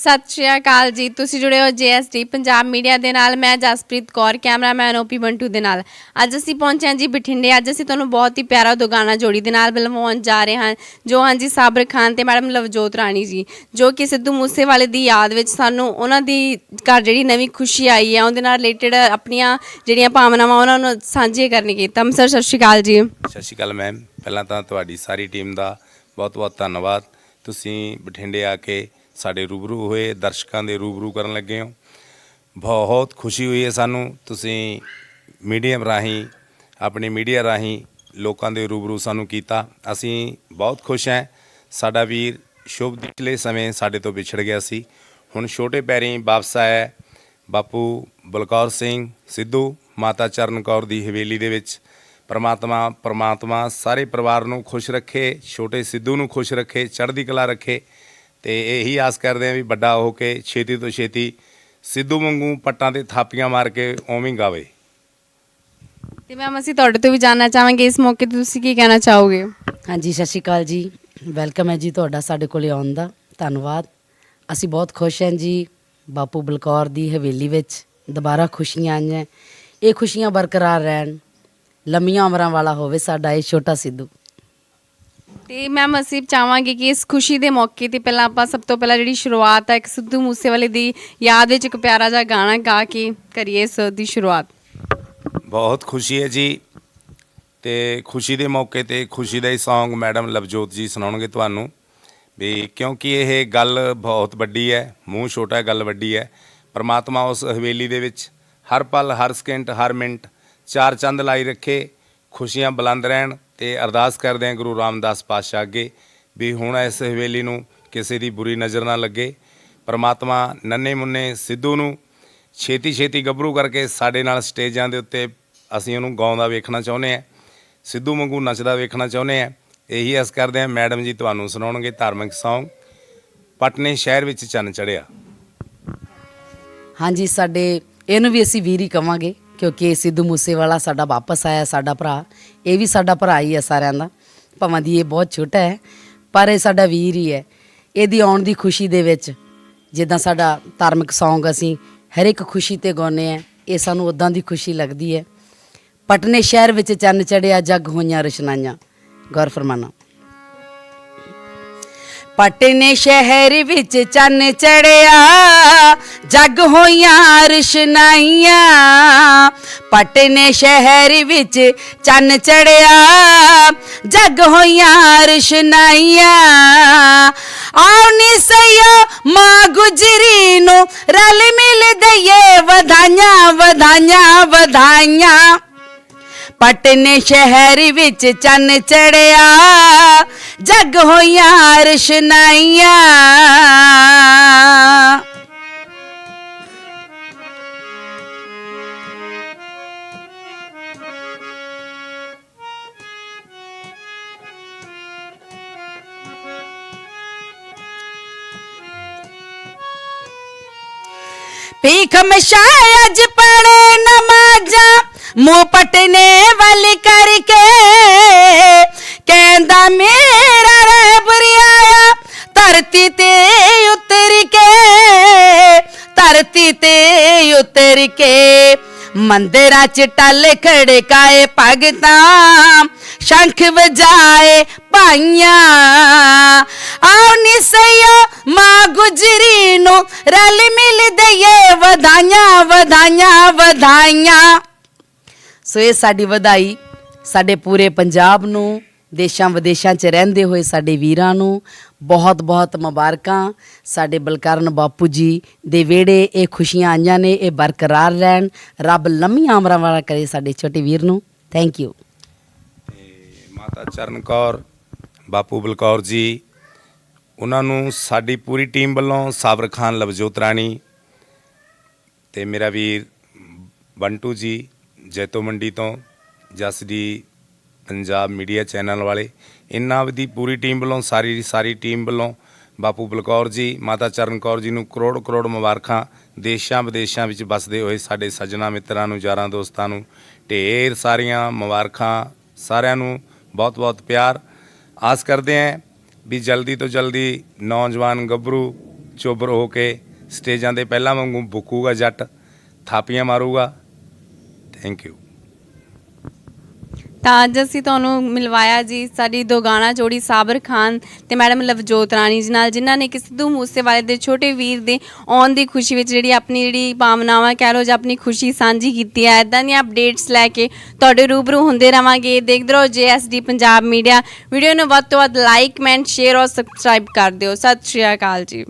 ਸਤਿ ਸ਼੍ਰੀ ਅਕਾਲ ਜੀ। ਤੁਸੀਂ ਜੁੜੇ ਹੋ ਜੀਐਸਟੀ ਪੰਜਾਬ ਮੀਡੀਆ ਦੇ ਨਾਲ। ਮੈਂ ਜਸਪ੍ਰੀਤ ਕੌਰ, ਕੈਮਰਾਮੈਨ ਓਪੀ ਬੰਟੂ ਦੇ ਨਾਲ। ਅੱਜ ਅਸੀਂ ਪਹੁੰਚੇ ਹਾਂ ਜੀ ਬਠਿੰਡੇ। ਅੱਜ ਅਸੀਂ ਤੁਹਾਨੂੰ ਬਹੁਤ ਹੀ ਪਿਆਰਾ ਦੋ ਜੋੜੀ ਦੇ ਨਾਲ ਮਿਲਵਾਉਣ ਜਾ ਰਹੇ ਹਾਂ। ਜੋ ਹਾਂ ਜੀ ਸਾਬਰ ਖਾਨ ਤੇ ਮੈਡਮ ਲਵਜੋਤ ਰਾਣੀ ਜੀ, ਜੋ ਕਿ ਸਿੱਧੂ ਮੂਸੇਵਾਲੇ ਦੀ ਯਾਦ ਵਿੱਚ ਸਾਨੂੰ ਉਹਨਾਂ ਦੀ ਘਰ ਜਿਹੜੀ ਨਵੀਂ ਖੁਸ਼ੀ ਆਈ ਹੈ, ਉਹਦੇ ਨਾਲ ਰਿਲੇਟਡ ਆਪਣੀਆਂ ਜਿਹੜੀਆਂ ਭਾਵਨਾਵਾਂ, ਉਹਨਾਂ ਨੂੰ ਸਾਂਝੀਆਂ ਕਰਨ ਕੀਤਾ ਸਰ, ਸਤਿ ਸ਼੍ਰੀ ਅਕਾਲ ਜੀ। ਸਤਿ ਸ਼੍ਰੀ ਅਕਾਲ ਮੈਮ। ਪਹਿਲਾਂ ਤਾਂ ਤੁਹਾਡੀ ਸਾਰੀ ਟੀਮ ਦਾ ਬਹੁਤ-ਬਹੁਤ ਧੰਨਵਾਦ। ਤੁਸੀਂ ਬਠਿੰਡੇ ਆ ਕੇ ਸਾਡੇ ਰੂਬਰੂ ਹੋਏ, ਦਰਸ਼ਕਾਂ ਦੇ ਰੂਬਰੂ ਕਰਨ ਲੱਗੇ ਹੋ। ਬਹੁਤ ਖੁਸ਼ੀ ਹੋਈ ਹੈ ਸਾਨੂੰ। ਤੁਸੀਂ ਮੀਡੀਅਮ ਰਾਹੀਂ, ਆਪਣੇ ਮੀਡੀਆ ਰਾਹੀਂ ਲੋਕਾਂ ਦੇ ਰੂਬਰੂ ਸਾਨੂੰ ਕੀਤਾ। ਅਸੀਂ ਬਹੁਤ ਖੁਸ਼ ਹਾਂ। ਸਾਡਾ ਵੀਰ ਸ਼ੁਭ ਪਿਛਲੇ ਸਮੇਂ ਸਾਡੇ ਤੋਂ ਵਿਛੜ ਗਿਆ ਸੀ। ਹੁਣ ਛੋਟੇ ਪੈਰੀਂ ਵਾਪਸ ਆਇਆ ਬਾਪੂ ਬਲਕੌਰ ਸਿੰਘ ਸਿੱਧੂ, ਮਾਤਾ ਚਰਨ ਕੌਰ ਦੀ ਹਵੇਲੀ ਦੇ ਵਿੱਚ। ਪਰਮਾਤਮਾ ਪਰਮਾਤਮਾ ਸਾਰੇ ਪਰਿਵਾਰ ਨੂੰ ਖੁਸ਼ ਰੱਖੇ, ਛੋਟੇ ਸਿੱਧੂ ਨੂੰ ਖੁਸ਼ ਰੱਖੇ, ਚੜ੍ਹਦੀ ਕਲਾ ਰੱਖੇ। ਤੇ ਇਹੀ ਆਸ ਕਰਦੇ ਹਾਂ ਵੀ ਵੱਡਾ ਹੋ ਕੇ ਛੇਤੀ ਤੋਂ ਛੇਤੀ ਸਿੱਧੂ ਵਾਂਗੂ ਪੱਟਾਂ ਤੇ ਥਾਪੀਆਂ ਮਾਰ ਕੇ ਓਵੇਂ ਹੀ ਗਾਵੇ। ਤੇ ਮੈਮ ਅਸੀਂ ਤੁਹਾਡੇ ਤੋਂ ਵੀ ਜਾਨਣਾ ਚਾਹਾਂਗੇ। ਇਸ ਮੌਕੇ ਤੇ ਤੁਸੀਂ ਕੀ ਕਹਿਣਾ ਚਾਹੋਗੇ? ਹਾਂਜੀ ਸਤਿ ਸ਼੍ਰੀ ਅਕਾਲ ਜੀ। ਵੈਲਕਮ ਹੈ ਜੀ ਤੁਹਾਡਾ ਸਾਡੇ ਕੋਲੇ ਆਉਣ ਦਾ। ਧੰਨਵਾਦ। ਅਸੀਂ ਬਹੁਤ ਖੁਸ਼ ਹਾਂ ਜੀ ਬਾਪੂ ਬਲਕੌਰ ਦੀ ਹਵੇਲੀ ਵਿੱਚ ਦੁਬਾਰਾ ਖੁਸ਼ੀਆਂ ਆਈਆਂ। ਇਹ ਖੁਸ਼ੀਆਂ ਬਰਕਰਾਰ ਰਹਿਣ। ਲੰਮੀਆਂ ਉਮਰਾਂ ਵਾਲਾ ਹੋਵੇ ਸਾਡਾ ਇਹ ਛੋਟਾ ਸਿੱਧੂ। ਤੇ ਮੈਮ ਅਸੀਂ ਚਾਹਾਂਗੇ ਕਿ ਇਸ ਖੁਸ਼ੀ ਦੇ ਮੌਕੇ ਤੇ ਪਹਿਲਾਂ ਆਪਾਂ ਸਭ ਤੋਂ ਪਹਿਲਾਂ ਜਿਹੜੀ ਸ਼ੁਰੂਆਤ ਹੈ, ਇੱਕ ਸਿੱਧੂ ਮੂਸੇਵਾਲੇ ਦੀ ਯਾਦ ਵਿੱਚ ਇੱਕ ਪਿਆਰਾ ਜਿਹਾ ਗਾਣਾ ਗਾ ਕੇ ਕਰੀਏ ਇਸ ਦੀ ਸ਼ੁਰੂਆਤ। ਬਹੁਤ ਖੁਸ਼ੀ ਹੈ ਜੀ ਤੇ ਖੁਸ਼ੀ ਦੇ ਮੌਕੇ ਤੇ ਖੁਸ਼ੀ ਦਾ ਹੀ Song ਮੈਡਮ ਲਵਜੋਤ ਜੀ ਸੁਣਾਉਣਗੇ ਤੁਹਾਨੂੰ ਵੀ ਕਿਉਂਕਿ ਇਹ ਗੱਲ ਬਹੁਤ ਵੱਡੀ ਹੈ, ਮੂੰਹ ਛੋਟਾ ਗੱਲ ਵੱਡੀ ਹੈ। ਪਰਮਾਤਮਾ ਉਸ ਹਵੇਲੀ ਦੇ ਵਿੱਚ ਹਰ ਪਲ, ਹਰ ਸਕਿੰਟ ਹਰ ਮਿੰਟ ਚਾਰ ਚੰਦ ਲਾਈ ਰੱਖੇ, ਖੁਸ਼ੀਆਂ ਬੁਲੰਦ ਰਹਿਣ ਤੇ ਅਰਦਾਸ ਕਰਦੇ ਹਾਂ ਗੁਰੂ ਰਾਮਦਾਸ ਪਾਤਸ਼ਾਹ ਅੱਗੇ ਵੀ ਹੁਣ ਇਸ ਹਵੇਲੀ ਨੂੰ ਕਿਸੇ ਦੀ ਬੁਰੀ ਨਜ਼ਰ ਨਾ ਲੱਗੇ। ਪਰਮਾਤਮਾ ਨੰਨੇ ਮੁੰਨੇ ਸਿੱਧੂ ਨੂੰ ਛੇਤੀ ਛੇਤੀ ਗੱਭਰੂ ਕਰਕੇ ਸਾਡੇ ਨਾਲ ਸਟੇਜਾਂ ਦੇ ਉੱਤੇ ਅਸੀਂ ਉਹਨੂੰ ਗਾਉਂਦਾ ਵੇਖਣਾ ਚਾਹੁੰਦੇ ਹਾਂ। ਸਿੱਧੂ ਵਾਂਗੂ ਨੱਚਦਾ ਵੇਖਣਾ ਚਾਹੁੰਦੇ ਹਾਂ। ਇਹੀ ਅਸ ਕਰਦੇ ਹਾਂ ਮੈਡਮ ਜੀ ਤੁਹਾਨੂੰ ਸੁਣਾਉਣਗੇ ਧਾਰਮਿਕ ਸੌਂਗ। ਪਟਨੇ ਸ਼ਹਿਰ ਵਿੱਚ ਚੰਨ ਚੜਿਆ ਹਾਂਜੀ, ਸਾਡੇ, ਇਹਨੂੰ ਵੀ ਅਸੀਂ ਵੀਰ ਹੀ ਕਵਾਂਗੇ। ਕਿਉਂਕਿ ਸਿੱਧੂ ਮੂਸੇਵਾਲਾ ਸਾਡਾ ਵਾਪਸ ਆਇਆ, ਸਾਡਾ ਭਰਾ। ਇਹ ਵੀ ਸਾਡਾ ਭਰਾ ਹੀ ਹੈ ਸਾਰਿਆਂ ਦਾ। ਭਾਵੇਂ ਦੀ ਇਹ ਬਹੁਤ ਛੋਟਾ ਹੈ, ਪਰ ਇਹ ਸਾਡਾ ਵੀਰ ਹੀ ਹੈ। ਇਹਦੀ ਆਉਣ ਦੀ ਖੁਸ਼ੀ ਦੇ ਵਿੱਚ ਜਿੱਦਾਂ ਸਾਡਾ ਧਾਰਮਿਕ Song ਅਸੀਂ ਹਰ ਇੱਕ ਖੁਸ਼ੀ ਤੇ ਗਾਉਂਦੇ ਆ ਇਹ ਸਾਨੂੰ ਉਦਾਂ ਦੀ ਖੁਸ਼ੀ ਲੱਗਦੀ ਹੈ। ਪਟਨੇ ਸ਼ਹਿਰ ਵਿੱਚ ਚੰਨ ਚੜਿਆ ਜੱਗ ਹੋਈਆਂ ਰਸ਼ਨਾਈਆਂ। ਗੌਰ ਫਰਮਾਨਾ। ਪਟਨੇ ਸ਼ਹਿਰ ਵਿੱਚ ਚੰਨ ਚੜਿਆ ਜਗ ਹੋਈਆਂ ਰਸ਼ਨਾਈਆਂ ਪਟਨੇ ਸ਼ਹਿਰ ਵਿੱਚ ਚੰਨ ਚੜਿਆ। ਜਗ ਹੋਈਆਂ ਰਸ਼ਨਾਈਆਂ ਆਉ ਨੀ ਮਾਂ ਗੁਜਰੀ ਨੂੰ ਰਲ ਮਿਲ ਦਈਏ ਵਧਾਈਆਂ ਵਧਾਈਆਂ ਵਧਾਈਆਂ। ਪਟਨੇ ਸ਼ਹਿਰ ਵਿੱਚ ਚੰਨ ਚੜਿਆ, ਜਗ ਹੋਈਆਂ ਰਸ਼ਨਾਈਆਂ ਭੀਖ ਮਸ਼ਾਏ ਅੱਜ ਪੜੇ ਨਮਾਜ਼ਾਂ, ਮੂੰਹ ਪਟਨੇ ਵੱਲ ਕਰਕੇ। ਕਹਿੰਦਾ, ਮੇਰਾ ਰੱਬ ਧਰਤੀ ਤੇ ਉਤਰ ਕੇ, ਧਰਤੀ ਤੇ ਉਤਰ ਕੇ। ਮੰਦਿਰਾਂ ਚ ਟੱਲ ਖੜਕਾਏ ਭਗਤਾਂ, ਸ਼ੰਖ ਵਜਾਏ ਭਾਈਆਂ। ਆਉ ਨਿਸਈਆ ਮਾਂ ਗੁਜਰੀ ਨੂੰ ਰਲ ਮਿਲ ਦਈਏ ਵਧਾਈਆਂ ਵਧਾਈਆਂ ਵਧਾਈਆਂ ਸੋ ਇਹ ਸਾਡੀ ਵਧਾਈ ਸਾਡੇ ਪੂਰੇ ਪੰਜਾਬ ਨੂੰ ਦੇਸ਼ਾਂ ਵਿਦੇਸ਼ਾਂ 'ਚ ਰਹਿੰਦੇ ਹੋਏ ਸਾਡੇ ਵੀਰਾਂ ਨੂੰ ਬਹੁਤ ਬਹੁਤ ਮੁਬਾਰਕਾਂ ਸਾਡੇ ਬਲਕਰਨ ਬਾਪੂ ਜੀ ਦੇ ਵਿਹੜੇ ਇਹ ਖੁਸ਼ੀਆਂ ਆਈਆਂ ਨੇ ਇਹ ਬਰਕਰਾਰ ਰਹਿਣ ਰੱਬ ਲੰਮੀਆਂ ਉਮਰਾਂ ਵਾਲਾ ਕਰੇ ਸਾਡੇ ਛੋਟੇ ਵੀਰ ਨੂੰ ਥੈਂਕ ਯੂ ਮਾਤਾ ਚਰਨ ਕੌਰ ਬਾਪੂ ਬਲਕੌਰ ਜੀ ਉਹਨਾਂ ਨੂੰ ਸਾਡੀ ਪੂਰੀ ਟੀਮ ਵੱਲੋਂ ਸਾਬਰ ਖਾਨ, ਲਵਜੋਤ ਰਾਣੀ ਤੇ ਮੇਰਾ ਵੀਰ ਬੰਟੂ ਜੀ, ਜੈਤੋ ਮੰਡੀ ਤੋਂ, ਜਸ ਦੀ ਪੰਜਾਬ ਮੀਡੀਆ ਚੈਨਲ ਵਾਲੇ, ਇਹਨਾਂ ਦੀ ਪੂਰੀ ਟੀਮ ਵੱਲੋਂ, ਸਾਰੀ ਦੀ ਸਾਰੀ ਟੀਮ ਵੱਲੋਂ ਬਾਪੂ ਬਲਕੌਰ ਜੀ, ਮਾਤਾ ਚਰਨ ਕੌਰ ਜੀ ਨੂੰ ਕਰੋੜ ਕਰੋੜ ਮੁਬਾਰਕਾਂ ਦੇਸ਼ਾਂ ਵਿਦੇਸ਼ਾਂ ਵਿੱਚ ਵੱਸਦੇ ਹੋਏ ਸਾਡੇ ਸੱਜਣਾ ਮਿੱਤਰਾਂ ਨੂੰ, ਯਾਰਾਂ ਦੋਸਤਾਂ ਨੂੰ ਢੇਰ ਸਾਰੀਆਂ ਮੁਬਾਰਕਾਂ, ਸਾਰਿਆਂ ਨੂੰ ਬਹੁਤ ਬਹੁਤ ਪਿਆਰ। ਆਸ ਕਰਦੇ ਹਾਂ ਵੀ ਜਲਦੀ ਤੋਂ ਜਲਦੀ ਨੌਜਵਾਨ ਗੱਭਰੂ ਚੋਬਰ ਹੋ ਕੇ ਸਟੇਜਾਂ ਦੇ ਪਹਿਲਾਂ ਵਾਂਗੂ ਬੁੱਕੂਗਾ ਜੱਟ, ਥਾਪੀਆਂ ਮਾਰੂਗਾ। ਥੈਂਕ ਯੂ ਤਾਂ ਅੱਜ ਅਸੀਂ ਤੁਹਾਨੂੰ ਮਿਲਵਾਇਆ ਜੀ ਸਾਡੀ ਦੋ ਗਾਣਾ ਜੋੜੀ ਸਾਬਰ ਖਾਨ ਤੇ ਮੈਡਮ ਲਵਜੋਤ ਰਾਣੀ ਜੀ ਨਾਲ, ਜਿਨ੍ਹਾਂ ਨੇ ਕਿ ਸਿੱਧੂ ਮੂਸੇਵਾਲੇ ਦੇ ਛੋਟੇ ਵੀਰ ਦੇ ਆਉਣ ਦੀ ਖੁਸ਼ੀ ਵਿੱਚ ਜਿਹੜੀ ਆਪਣੀ ਜਿਹੜੀ ਭਾਵਨਾਵਾਂ ਕਹਿ ਲੋ ਜਾਂ ਆਪਣੀ ਖੁਸ਼ੀ ਸਾਂਝੀ ਕੀਤੀ ਹੈ। ਇਦਾਂ ਦੀਆਂ ਅਪਡੇਟਸ ਲੈ ਕੇ ਤੁਹਾਡੇ ਰੂਬਰੂ ਹੁੰਦੇ ਰਵਾਂਗੇ। ਦੇਖਦੇ ਰਹੋ ਜੀਐਸਡੀ ਪੰਜਾਬ ਮੀਡੀਆ। ਵੀਡੀਓ ਨੂੰ ਵੱਧ ਤੋਂ ਵੱਧ ਲਾਈਕ ਕਮੈਂਟ ਸ਼ੇਅਰ ਔਰ ਸਬਸਕ੍ਰਾਈਬ ਕਰ ਦਿਓ। ਸਤਿ ਸ਼੍ਰੀ ਅਕਾਲ ਜੀ।